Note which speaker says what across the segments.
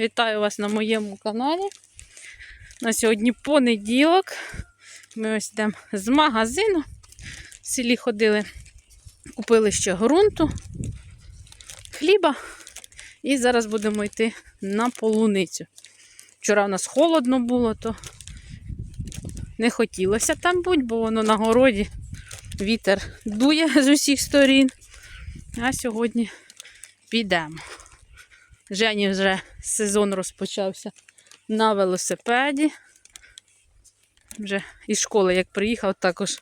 Speaker 1: Вітаю вас на моєму каналі. На сьогодні понеділок. Ми ось йдемо з магазину. В селі ходили, купили ще ґрунту, хліба. І зараз будемо йти на полуницю. Вчора у нас холодно було, то не хотілося там бути, бо воно на городі вітер дує з усіх сторін. А сьогодні підемо. Жені вже сезон розпочався на велосипеді. Вже із школи, як приїхав, також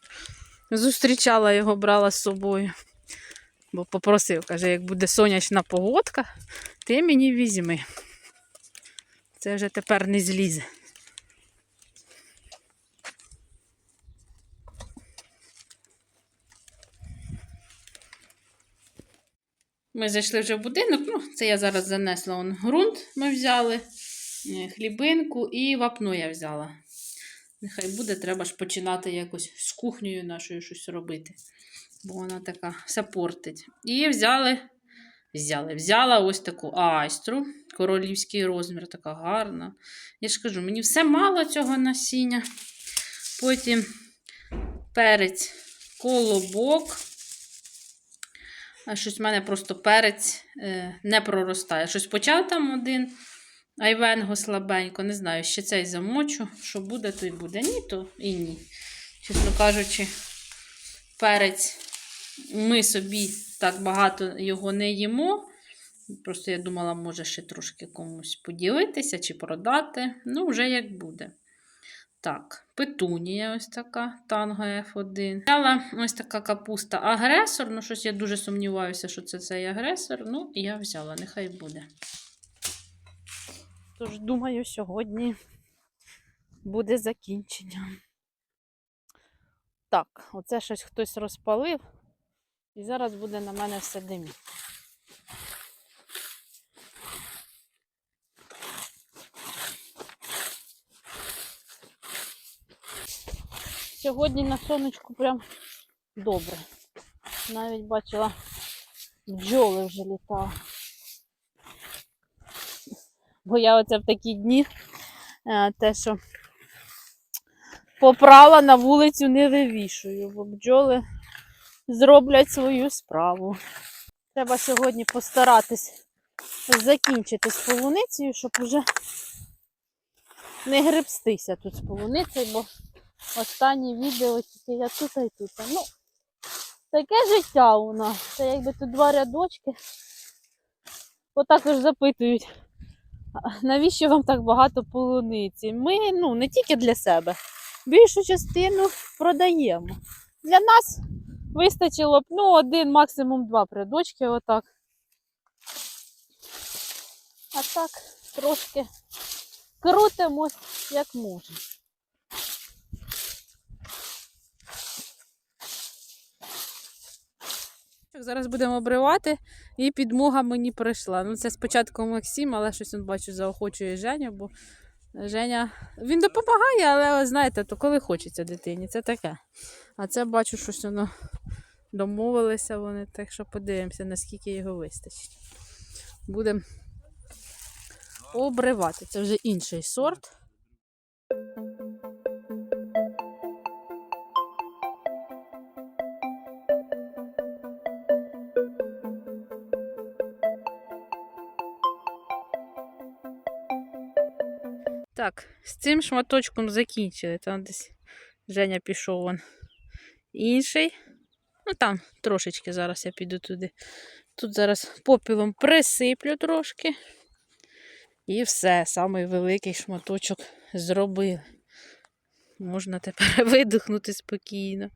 Speaker 1: зустрічала його, брала з собою. Бо попросив, каже, як буде сонячна погодка, ти мені візьми. Це вже тепер не злізе. Ми зайшли вже в будинок. Ну, це я зараз занесла он ґрунт. Ми взяли, е, хлібинку і вапно я взяла. Нехай буде, треба ж починати якось з кухнею нашою щось робити. Бо вона така все портить. І взяли, взяли, взяла ось таку айстру. Королівський розмір, така гарна. Я ж кажу, мені все мало цього насіння. Потім перець колобок. А щось в мене просто перець е, не проростає. Щось почав там один айвенго слабенько, не знаю, ще цей замочу. Що буде, то й буде. Ні, то і ні. Чесно кажучи, перець ми собі так багато його не їмо. Просто я думала, може ще трошки комусь поділитися чи продати. Ну, вже як буде. Так, петунія ось така, танго F1. Взяла ось така капуста агресор. Ну, щось я дуже сумніваюся, що це цей агресор. Ну, я взяла, нехай буде. Тож, думаю, сьогодні буде закінчення. Так, оце щось хтось розпалив. І зараз буде на мене все димі. Сьогодні на сонечку прям добре. Навіть бачила, бджоли вже літали. Бо я оце в такі дні е, те, що попрала на вулицю не вивішую, бо бджоли зроблять свою справу. Треба сьогодні постаратись закінчити з полуницею, щоб вже не гребстися тут з полуницею, бо останні відео тільки я тут і тут. Ну, таке життя у нас. Це якби тут два рядочки. Отакож запитують, навіщо вам так багато полуниці? Ми ну, не тільки для себе. Більшу частину продаємо. Для нас вистачило б ну, один, максимум два рядочки, отак. А так трошки крутимось, як можемо. Зараз будемо обривати, і підмога мені прийшла. Ну, це спочатку Максим, але щось він бачу, заохочує Женю, бо Женя він допомагає, але знаєте, то коли хочеться дитині, це таке. А це бачу, щось воно домовилися вони, так що подивимося, наскільки його вистачить. Будемо обривати. Це вже інший сорт. З цим шматочком закінчили. Там десь Женя пішов вон інший. Ну там трошечки зараз я піду туди. Тут зараз попілом присиплю трошки. І все, самий великий шматочок зробили. Можна тепер видихнути спокійно.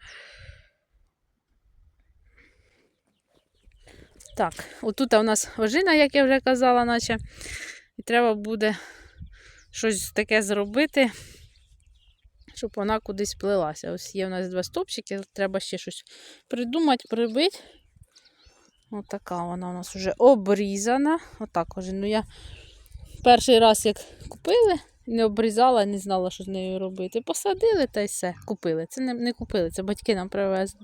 Speaker 1: Так, отут у нас ожина, як я вже казала, наче. І треба буде щось таке зробити, щоб вона кудись плелася. Ось є у нас два стопчики, треба ще щось придумати, прибити. Отака вона у нас вже обрізана. Отак оже. Ну, я перший раз, як купили, не обрізала, не знала, що з нею робити. Посадили та й все. Купили. Це не, не купили, це батьки нам привезли.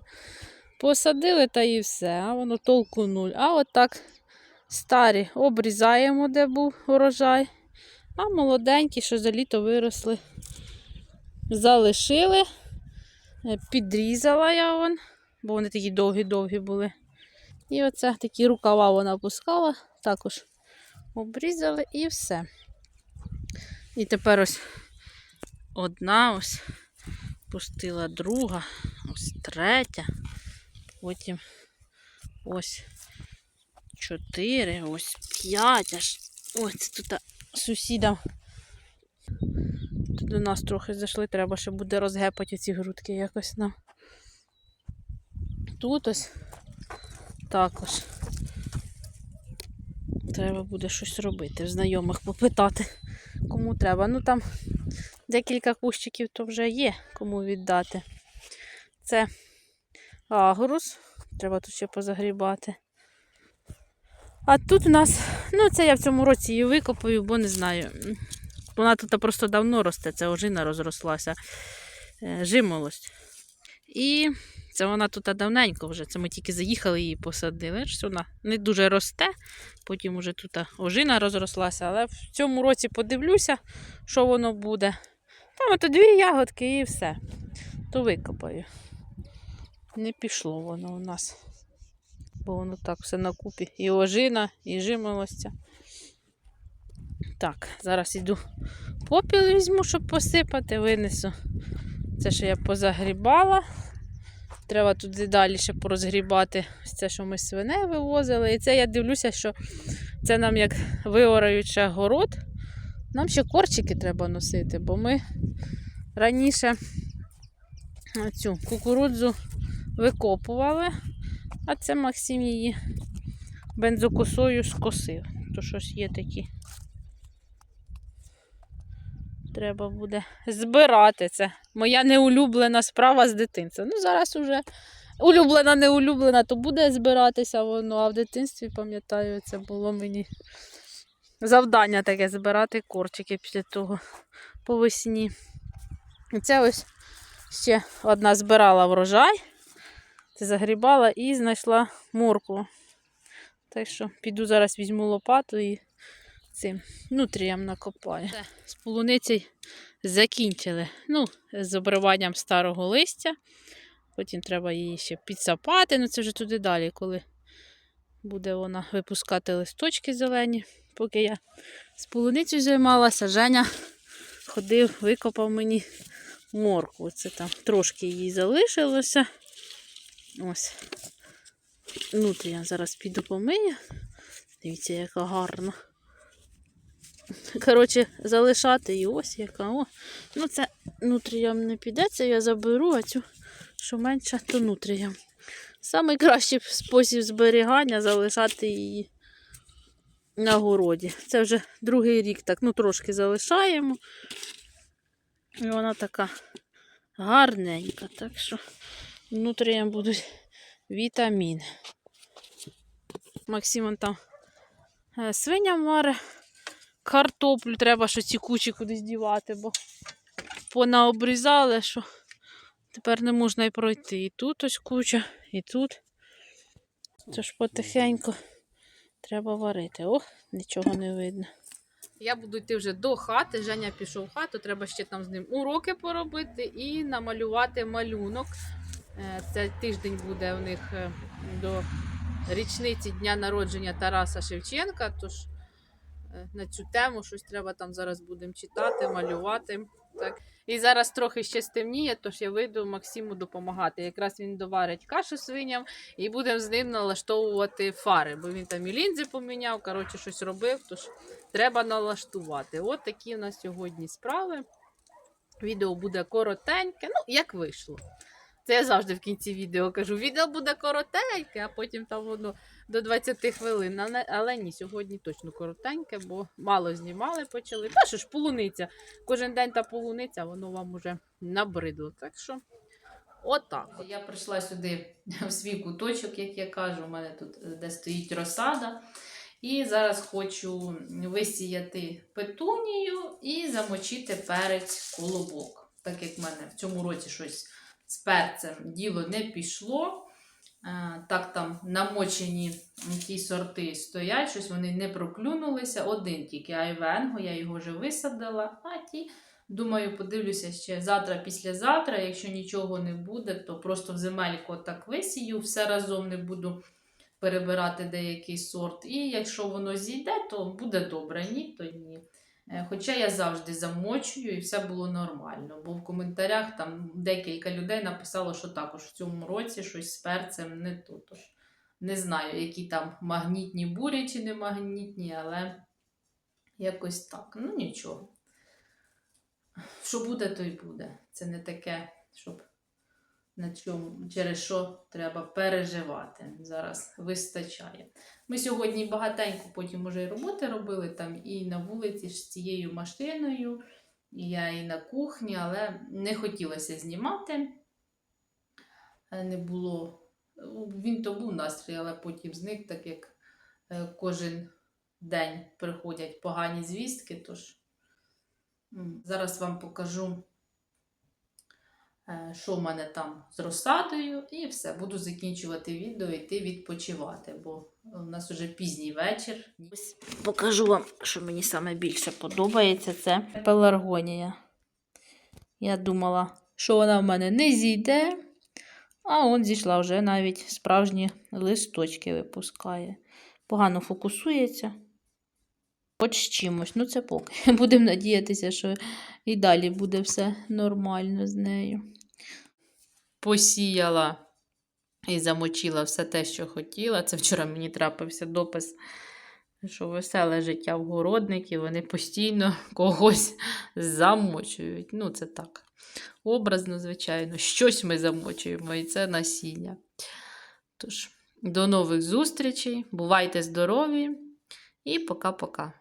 Speaker 1: Посадили та і все, а воно толку нуль. А отак старі обрізаємо, де був урожай. А молоденькі, що за літо виросли, залишили. Е, Підрізала я вон, бо вони такі довгі-довгі були. І оце такі рукава вона пускала, також обрізали і все. І тепер ось одна ось пустила друга, ось третя, потім ось чотири, ось п'ять аж. Ось тут сусідам. Тут до нас трохи зайшли, треба ще буде розгепати ці грудки якось нам. Тут ось також. Треба буде щось робити, знайомих попитати, кому треба. Ну там декілька кущиків то вже є, кому віддати. Це агрус. Треба тут ще позагрібати. А тут у нас, ну це я в цьому році її викопаю, бо не знаю. Вона тут просто давно росте, це ожина розрослася, е, жимолость. І це вона тут давненько вже. Це ми тільки заїхали її посадили. Вона не дуже росте, потім вже тут ожина розрослася, але в цьому році подивлюся, що воно буде. Там ото дві ягодки і все. То викопаю. Не пішло воно у нас. Бо воно так все на купі. І ожина, і жимолостя. Так, зараз іду попіл візьму, щоб посипати, винесу. Це, що я позагрібала. Треба туди далі ще порозгрібати це, що ми свиней вивозили. І це я дивлюся, що це нам як виораючи город. Нам ще корчики треба носити, бо ми раніше цю кукурудзу викопували, а це Максим її бензокосою скосив. То щось є такі. Треба буде збирати це. Моя неулюблена справа з дитинства. Ну, зараз уже улюблена, не улюблена, то буде збиратися воно, а в дитинстві, пам'ятаю, це було мені завдання таке збирати корчики після того по весні. І Це ось ще одна збирала врожай, це загрібала і знайшла моркву. Так що піду зараз візьму лопату і цим нутріям накопаю. З полуниці закінчили. Ну, з обриванням старого листя. Потім треба її ще підсапати. Ну це вже туди далі, коли буде вона випускати листочки зелені. Поки я з полуницею займалася, Женя ходив, викопав мені моркву. Це там трошки їй залишилося. Ось. Нутрія зараз піду помию. Дивіться, яка гарна. Коротше, залишати і ось яка. О. Ну, це нутріям не піде, це я заберу, а цю, що менше, то нутріям. Самий кращий спосіб зберігання залишати її на городі. Це вже другий рік так, ну трошки залишаємо. І вона така гарненька. Так що внутріям будуть вітаміни. Максимон там е, свиня маре. Картоплю треба, що ці кучі кудись дівати, бо понаобрізали, що тепер не можна й пройти. І тут ось куча, і тут. Тож потихеньку треба варити. О, нічого не видно. Я буду йти вже до хати. Женя пішов в хату, треба ще там з ним уроки поробити і намалювати малюнок. Е, Це тиждень буде у них е, до річниці дня народження Тараса Шевченка. Тож е, на цю тему щось треба там зараз будемо читати, малювати. Так. І зараз трохи ще стемніє, тож я вийду Максиму допомагати. Якраз він доварить кашу свиням і будемо з ним налаштовувати фари, бо він там і лінзи поміняв, коротше, щось робив, тож треба налаштувати. От такі у нас сьогодні справи. Відео буде коротеньке, ну, як вийшло. Це я завжди в кінці відео кажу. Відео буде коротеньке, а потім там воно до 20 хвилин. Але, ні, сьогодні точно коротеньке, бо мало знімали почали. Та що ж, полуниця. Кожен день та полуниця, воно вам уже набридло. Так що, отак. От. Я прийшла сюди в свій куточок, як я кажу. У мене тут де стоїть розсада. І зараз хочу висіяти петунію і замочити перець колобок. Так як в мене в цьому році щось з перцем діло не пішло. Е, Так там намочені ті сорти стоять, щось вони не проклюнулися. Один тільки Айвенго, я його вже висадила, а ті, думаю, подивлюся ще завтра, післязавтра. Якщо нічого не буде, то просто в земельку так висію, все разом не буду перебирати деякий сорт. І якщо воно зійде, то буде добре. Ні, то ні. Е, Хоча я завжди замочую і все було нормально. Бо в коментарях там декілька людей написало, що також в цьому році щось з перцем не то. Тож не знаю, які там магнітні бурі чи не магнітні, але якось так. Ну нічого. Що буде, то й буде. Це не таке, щоб на чому, через що треба переживати. Зараз вистачає. Ми сьогодні багатенько потім уже і роботи робили там і на вулиці з цією машиною, і я і на кухні, але не хотілося знімати. Е, Не було. Він то був настрій, але потім зник, так як е, кожен день приходять погані звістки. Тож зараз вам покажу, що в мене там з розсадою, і все. Буду закінчувати відео і йти відпочивати, бо у нас уже пізній вечір. Ось покажу вам, що мені саме більше подобається. Це пеларгонія. Я думала, що вона в мене не зійде, а он зійшла вже навіть справжні листочки випускає. Погано фокусується. Хоч з чимось, ну це поки. Будемо надіятися, що і далі буде все нормально з нею. Посіяла і замочила все те, що хотіла. Це вчора мені трапився допис, що веселе життя в городників, вони постійно когось замочують. Ну, це так. Образно, звичайно, щось ми замочуємо, і це насіння. Тож, до нових зустрічей, бувайте здорові і пока-пока.